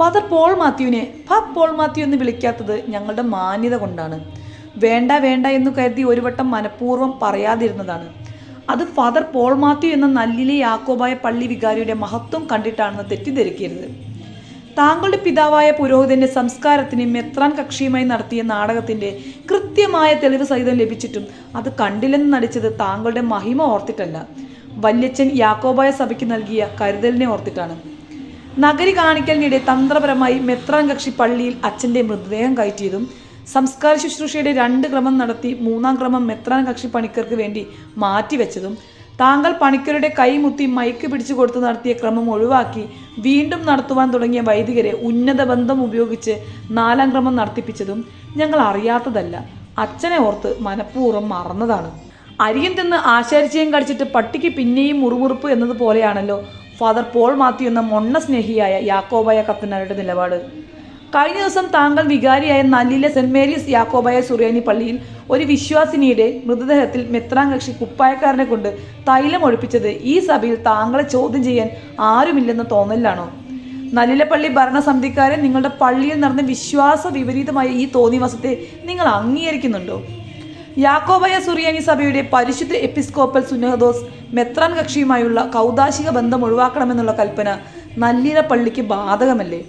Father Paul മാത്യുവിനെ ഫ Paul Mathew എന്ന് വിളിക്കാത്തത് ഞങ്ങളുടെ മാന്യത കൊണ്ടാണ്. വേണ്ട വേണ്ട എന്ന് കരുതി ഒരു വട്ടം മനഃപൂർവം പറയാതിരുന്നതാണ്. അത് ഫാദർ പോൾ മാത്യു എന്ന നല്ലിലെ യാക്കോബായ പള്ളി വികാരിയുടെ മഹത്വം കണ്ടിട്ടാണെന്ന് തെറ്റിദ്ധരിക്കരുത്. താങ്കളുടെ പിതാവായ പുരോഹിതന്റെ സംസ്കാരത്തിന് മെത്രാൻ കക്ഷിയുമായി നടത്തിയ നാടകത്തിന്റെ കൃത്യമായ തെളിവ് സഹിതം ലഭിച്ചിട്ടും അത് കണ്ടില്ലെന്ന് നടിച്ചത് താങ്കളുടെ മഹിമ ഓർത്തിട്ടല്ല. വല്യച്ഛൻ യാക്കോബായ സഭയ്ക്ക് നൽകിയ കരുതലിനെ ഓർത്തിട്ടാണ്. നഗരി കാണിക്കലിനിടെ തന്ത്രപരമായി മെത്രാൻ കക്ഷി പള്ളിയിൽ അച്ഛന്റെ മൃതദേഹം കയറ്റിയതും സംസ്കാര ശുശ്രൂഷയുടെ രണ്ട് ക്രമം നടത്തി മൂന്നാം ക്രമം മെത്രാൻ കക്ഷി പണിക്കർക്ക് വേണ്ടി മാറ്റിവെച്ചതും താങ്കൾ പണിക്കരുടെ കൈമുത്തി മൈക്ക് പിടിച്ചു കൊടുത്ത് നടത്തിയ ക്രമം ഒഴിവാക്കി വീണ്ടും നടത്തുവാൻ തുടങ്ങിയ വൈദികരെ ഉന്നത ബന്ധം ഉപയോഗിച്ച് നാലാം ക്രമം നടത്തിപ്പിച്ചതും ഞങ്ങൾ അറിയാത്തതല്ല. അച്ഛനെ ഓർത്ത് മനഃപൂർവം മറന്നതാണ്. അരിയൻ തിന്ന് ആശാരിച്ചയും കടിച്ചിട്ട് പട്ടിക്ക് പിന്നെയും മുറുമുറുപ്പ് എന്നതുപോലെയാണല്ലോ ഫാദർ പോൾ മാത്യു എന്ന മൊണ്ണ സ്നേഹിയായ യാക്കോബായ കത്തനാരുടെ നിലപാട്. കഴിഞ്ഞ ദിവസം താങ്കൾ വികാരിയായ നല്ലിലെ സെന്റ് മേരീസ് യാക്കോബായ സുറിയാനി പള്ളിയിൽ ഒരു വിശ്വാസിനിയുടെ മൃതദേഹത്തിൽ മെത്രാങ്കക്ഷി കുപ്പായക്കാരനെ കൊണ്ട് തൈലം ഒഴിപ്പിച്ചത് ഈ സഭയിൽ താങ്കളെ ചോദ്യം ചെയ്യാൻ ആരുമില്ലെന്ന തോന്നലിലാണോ? നല്ലിലപ്പള്ളി ഭരണസമിതിക്കാരെ നിങ്ങളുടെ പള്ളിയിൽ നടന്ന വിശ്വാസ വിപരീതമായ ഈ തോന്നിവാസത്തെ നിങ്ങൾ അംഗീകരിക്കുന്നുണ്ടോ? യാക്കോബായ സുറിയാനി സഭയുടെ പരിശുദ്ധ എപ്പിസ്കോപ്പൽ സുനഹദോസ് മെത്രാൻ കക്ഷിയുമായുള്ള കൗതാശിക ബന്ധം ഒഴിവാക്കണമെന്നുള്ള കൽപ്പന നല്ലില പള്ളിക്ക് ബാധകമല്ലേ?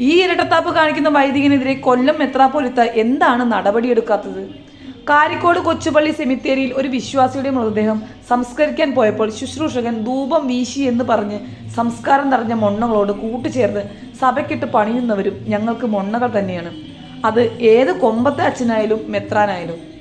ഈ ഇരട്ടത്താപ്പ് കാണിക്കുന്ന വൈദികനെതിരെ കൊല്ലം മെത്രാപ്പൊലിത്ത എന്താണ് നടപടിയെടുക്കാത്തത്? കാരിക്കോട് കൊച്ചുപള്ളി സെമിത്തേരിയിൽ ഒരു വിശ്വാസിയുടെ മൃതദേഹം സംസ്കരിക്കാൻ പോയപ്പോൾ ശുശ്രൂഷകൻ ധൂപം വീശി എന്ന് പറഞ്ഞ് സംസ്കാരം നിറഞ്ഞ മൊണ്ണകളോട് കൂട്ടുചേർന്ന് സഭയ്ക്കിട്ട് പണിയുന്നവരും ഞങ്ങൾക്ക് മൊണ്ണകൾ തന്നെയാണ്. അത് ഏത് കൊമ്പത്തെ അച്ഛനായാലും മെത്രാനായാലും.